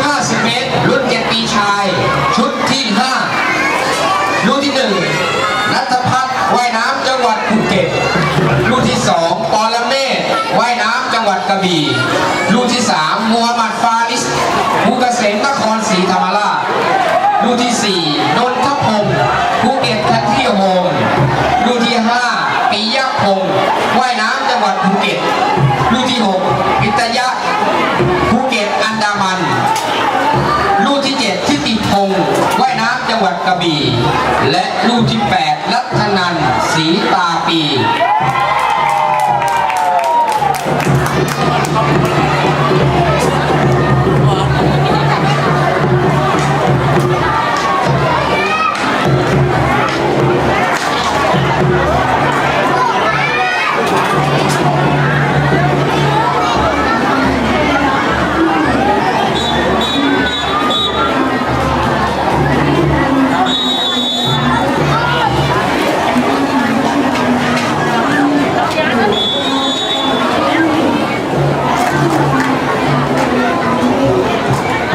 50 เมตร รุ่น 7 ปีชาย ชุดที่ 5 รุ่นที่1นัทพัฒน์ว่ายน้ำจังหวัดภูเก็ต รุ่นที่ 2 ปอลเมศว่ายน้ำจังหวัดกระบี่ รุ่นที่ 3มูฮัมหมัดฟาริสภูเกษมนครศรีธรรมราช รุ่นที่ 4 นนทพงศ์ภูเก็ตคันที่โฮมรุ่นที่ 5ปิยพงศ์ว่ายน้ำจังหวัดภูเก็ต รุ่นที่ 6 จังหวัดกระบี่ และลูกที่ 8 ลัทนันสีตาปี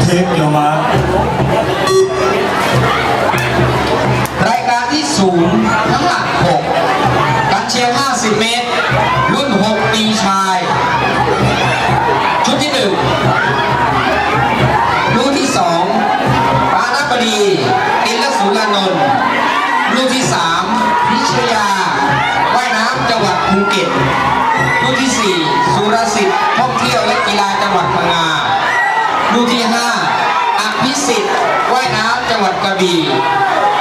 เทคโยมารายการที่ศูนย์น้ำหนัก6การเชียร์ 50 เมตร รุ่น 6 ปีชาย ชุดที่ 1 รุ่นที่ 2 ปานับดีอินทสุรานนท์รุ่นที่ 3 พิชยา ว่ายน้ำจังหวัดภูเก็ต รุ่นที่ 4 สุรสิทธิ์ท่องเที่ยวและกีฬาจังหวัดพังงา รุ่นที่ 5 อภิ สิทธิ์ว่ายน้ำจังหวัดกระบี่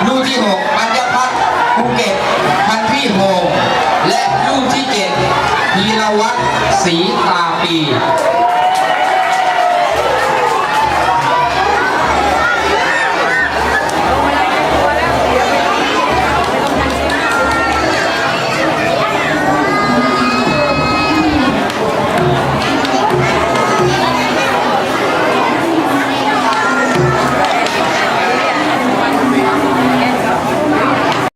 รุ่นที่6ปัญญพัฒน์ภูเก็ตคันพี่โฮมและรุ่นที่7พีรวัตรศรีตาปี